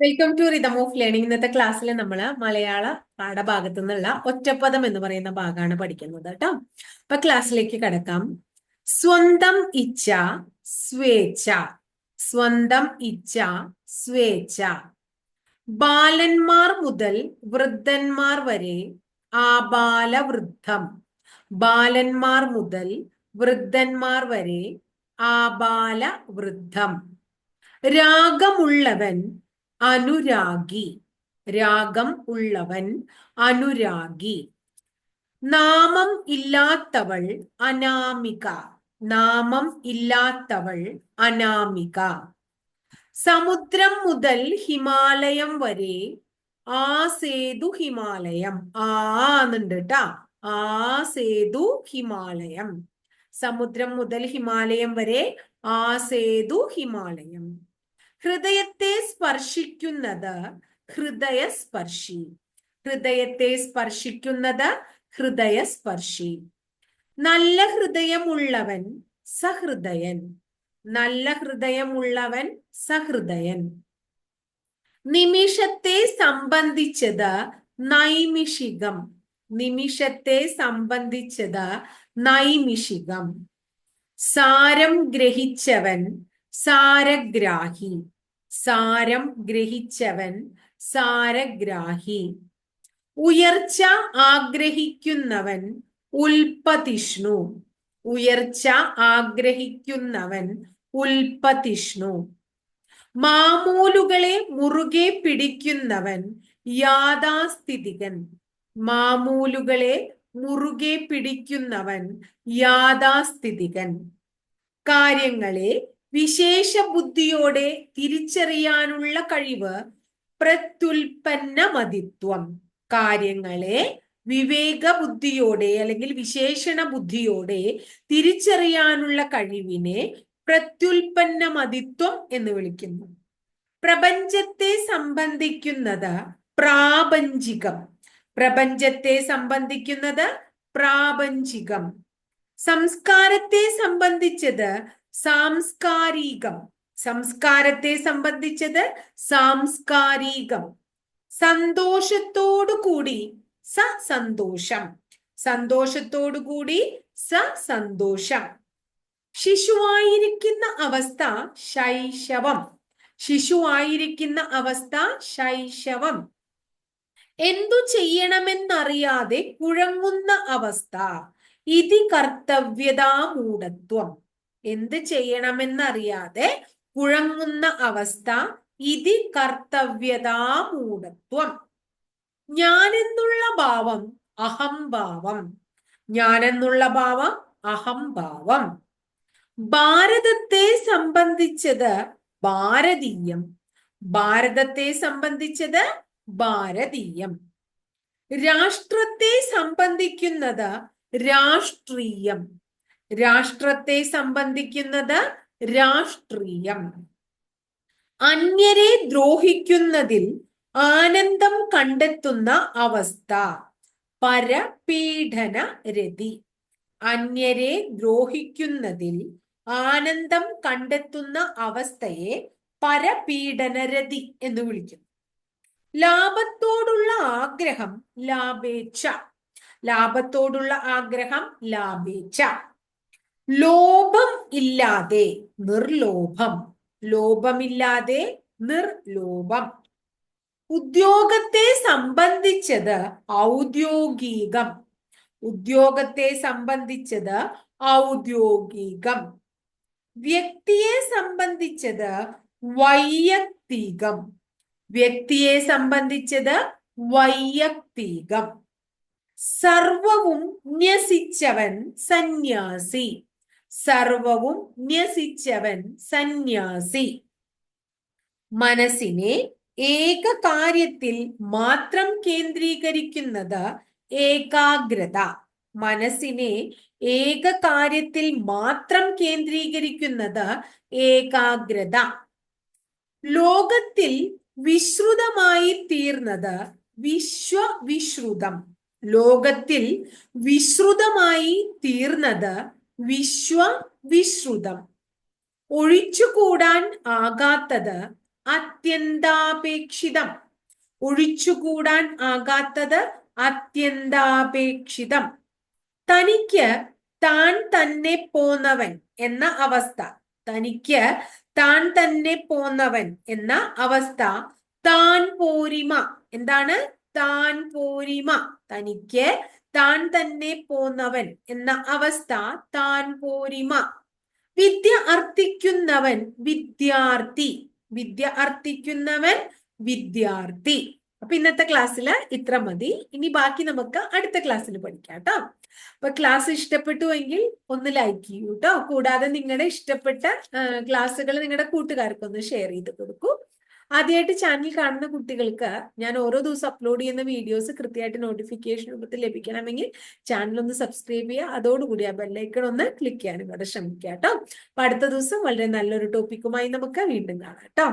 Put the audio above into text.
Welcome to rhythm of learning ഇന്നത്തെ ക്ലാസ്സിൽ നമ്മൾ മലയാള പാഠഭാഗത്തു നിന്നുള്ള ഒറ്റപ്പദം എന്ന് പറയുന്ന ഭാഗമാണ് പഠിക്കുന്നത് കേട്ടോ അപ്പൊ ക്ലാസ്സിലേക്ക് കിടക്കാം. സ്വന്തം ഇച്ഛ സ്വേച്ഛ. സ്വന്തം ഇച്ഛ സ്വേച്ഛ. ബാലന്മാർ മുതൽ വൃദ്ധന്മാർ വരെ ആബാലവൃദ്ധം ബാലന്മാർ മുതൽ വൃദ്ധന്മാർ വരെ ആബാലവൃദ്ധം രാഗമുള്ളവൻ അനുരാഗി രാഗം ഉള്ളവൻ അനുരാഗി. നാമം ഇല്ലാത്തവൾ അനാമിക നാമം ഇല്ലാത്തവൾ അനാമിക. സമുദ്രം മുതൽ ഹിമാലയം വരെ ആ സേതു ഹിമാലയം. ആ എന്നുണ്ട് കേട്ടാ ആ സേതു ഹിമാലയം. സമുദ്രം മുതൽ ഹിമാലയം വരെ ആ സേതു ഹിമാലയം. ഹൃദയത്തെ സ്പർശിക്കുന്നത് ഹൃദയസ്പർശി. ഹൃദയത്തെ സ്പർശിക്കുന്നത് ഹൃദയസ്പർശി. നല്ല ഹൃദയമുള്ളവൻ സഹൃദയൻ. നല്ല ഹൃദയമുള്ളവൻ സഹൃദയൻ. നിമിഷത്തെ സംബന്ധിച്ചത് നൈമിഷികം. നിമിഷത്തെ സംബന്ധിച്ചത് നൈമിഷികം. സാരം ഗ്രഹിച്ചവൻ സാരഗ്രാഹി. സാരം ഗ്രഹിച്ചവൻ സാരഗ്രാഹി. ഉയർച്ച ആഗ്രഹിക്കുന്നവൻ ഉൽപ്പതിഷ്ണു. ഉയർച്ച ആഗ്രഹിക്കുന്നവൻ ഉൽപ്പതിഷ്ണു. മാമൂലുകളെ മുറുകെ പിടിക്കുന്നവൻ യാഥാസ്ഥിതികൻ. മാമൂലുകളെ മുറുകെ പിടിക്കുന്നവൻ യാഥാസ്ഥിതികൻ. കാര്യങ്ങളെ വിശേഷ ബുദ്ധിയോടെ തിരിച്ചറിയാനുള്ള കഴിവ് പ്രത്യുൽപ്പന്ന മതിത്വം കാര്യങ്ങളെ വിവേക ബുദ്ധിയോടെ അല്ലെങ്കിൽ വിശേഷണ ബുദ്ധിയോടെ തിരിച്ചറിയാനുള്ള കഴിവിനെ പ്രത്യുൽപ്പന്ന മതിത്വം എന്ന് വിളിക്കുന്നു. പ്രപഞ്ചത്തെ സംബന്ധിക്കുന്നത് പ്രാപഞ്ചികം. പ്രപഞ്ചത്തെ സംബന്ധിക്കുന്നത് പ്രാപഞ്ചികം. സംസ്കാരത്തെ സംബന്ധിച്ചത് സാംസ്കാരികം. സംസ്കാരത്തെ സംബന്ധിച്ചത് സാംസ്കാരികം. സന്തോഷത്തോടു കൂടി സ സന്തോഷം സന്തോഷത്തോടു കൂടി സ സന്തോഷം ശിശുവായിരിക്കുന്ന അവസ്ഥ ശൈശവം. ശിശുവായിരിക്കുന്ന അവസ്ഥ ശൈശവം. എന്തു ചെയ്യണമെന്നറിയാതെ കുഴങ്ങുന്ന അവസ്ഥ. ഇതി കർത്തവ്യതാമൂഢത്വം എന്ത് ചെയ്യണമെന്നറിയാതെ കുഴങ്ങുന്ന അവസ്ഥ ഇതി കർത്തവ്യതാമൂഢത്വം ഞാനെന്നുള്ള ഭാവം അഹംഭാവം. ഞാനെന്നുള്ള ഭാവം അഹംഭാവം. ഭാരതത്തെ സംബന്ധിച്ചത് ഭാരതീയം. ഭാരതത്തെ സംബന്ധിച്ചത് ഭാരതീയം. രാഷ്ട്രത്തെ സംബന്ധിക്കുന്നത് രാഷ്ട്രീയം. രാഷ്ട്രത്തെ സംബന്ധിക്കുന്നത് രാഷ്ട്രീയം. അന്യരെ ദ്രോഹിക്കുന്നതിൽ ആനന്ദം കണ്ടെത്തുന്ന അവസ്ഥ. പരപീഡന രതി അന്യരെ ദ്രോഹിക്കുന്നതിൽ ആനന്ദം കണ്ടെത്തുന്ന അവസ്ഥയെ പരപീഡനരതി എന്ന് വിളിക്കുന്നു. ലാഭത്തോടുള്ള ആഗ്രഹം ലാഭേച്ഛ. ലാഭത്തോടുള്ള ആഗ്രഹം ലാഭേച്ഛ ലോഭം ഇല്ലാതെ നിർലോഭം. ലോഭമില്ലാതെ നിർലോഭം. ഉദ്യോഗത്തെ സംബന്ധിച്ചത് ഔദ്യോഗികം. ഉദ്യോഗത്തെ സംബന്ധിച്ചത് ഔദ്യോഗികം. വ്യക്തിയെ സംബന്ധിച്ചത് വൈയക്തികം. വ്യക്തിയെ സംബന്ധിച്ചത് വൈയക്തികം. സർവവും ന്യസിച്ചവൻ സന്യാസി. സർവവും ന്യസിച്ചവൻ സന്യാസി. മനസ്സിനെ ഏക കാര്യത്തിൽ മാത്രം കേന്ദ്രീകരിക്കുന്നത് ഏകാഗ്രത. മനസ്സിനെ ഏക കാര്യത്തിൽ മാത്രം കേന്ദ്രീകരിക്കുന്നത് ഏകാഗ്രത. ലോകത്തിൽ വിശ്രുതമായി തീർന്നത് വിശ്വവിശ്രുതം. ലോകത്തിൽ വിശ്രുതമായി തീർന്നത് വിശ്വവിശ്രുതം. ഒഴിച്ചുകൂടാൻ ആകാത്തത് അത്യന്താപേക്ഷിതം. ഒഴിച്ചുകൂടാൻ ആകാത്തത് അത്യന്താപേക്ഷിതം. തനിക്ക് താൻ തന്നെ പോന്നവൻ എന്ന അവസ്ഥ. തനിക്ക് താൻ തന്നെ പോന്നവൻ എന്ന അവസ്ഥ. താൻ പോരിമ. എന്താണ്? താൻ പോരിമ. തനിക്ക് താൻ തന്നെ പോന്നവൻ എന്ന അവസ്ഥ താൻ പോരിമ. വിദ്യ അർത്ഥിക്കുന്നവൻ വിദ്യാർത്ഥി. വിദ്യ അർത്ഥിക്കുന്നവൻ വിദ്യാർത്ഥി. അപ്പൊ ഇന്നത്തെ ക്ലാസ്സിൽ ഇത്ര മതി. ഇനി ബാക്കി നമുക്ക് അടുത്ത ക്ലാസ്സിൽ പഠിക്കാം കേട്ടോ അപ്പൊ ക്ലാസ് ഇഷ്ടപ്പെട്ടു എങ്കിൽ ഒന്ന് ലൈക്ക് ചെയ്യൂ കേട്ടോ കൂടാതെ നിങ്ങളുടെ ഇഷ്ടപ്പെട്ട ക്ലാസ്സുകൾ നിങ്ങളുടെ കൂട്ടുകാർക്കൊന്ന് ഷെയർ ചെയ്ത് കൊടുക്കൂ. ആദ്യമായിട്ട് ചാനൽ കാണുന്ന കുട്ടികൾക്ക് ഞാൻ ഓരോ ദിവസം അപ്ലോഡ് ചെയ്യുന്ന വീഡിയോസ് കൃത്യമായിട്ട് നോട്ടിഫിക്കേഷൻ രൂപത്തിൽ ലഭിക്കണമെങ്കിൽ ചാനൽ ഒന്ന് സബ്സ്ക്രൈബ് ചെയ്യുക. അതോടുകൂടി ആ ബെല്ലൈക്കൺ ഒന്ന് ക്ലിക്ക് ചെയ്യാനും കൂടെ ശ്രമിക്കുക കേട്ടോ. അപ്പൊ അടുത്ത ദിവസം വളരെ നല്ലൊരു ടോപ്പിക്കുമായി നമുക്ക് വീണ്ടും കാണാം കേട്ടോ.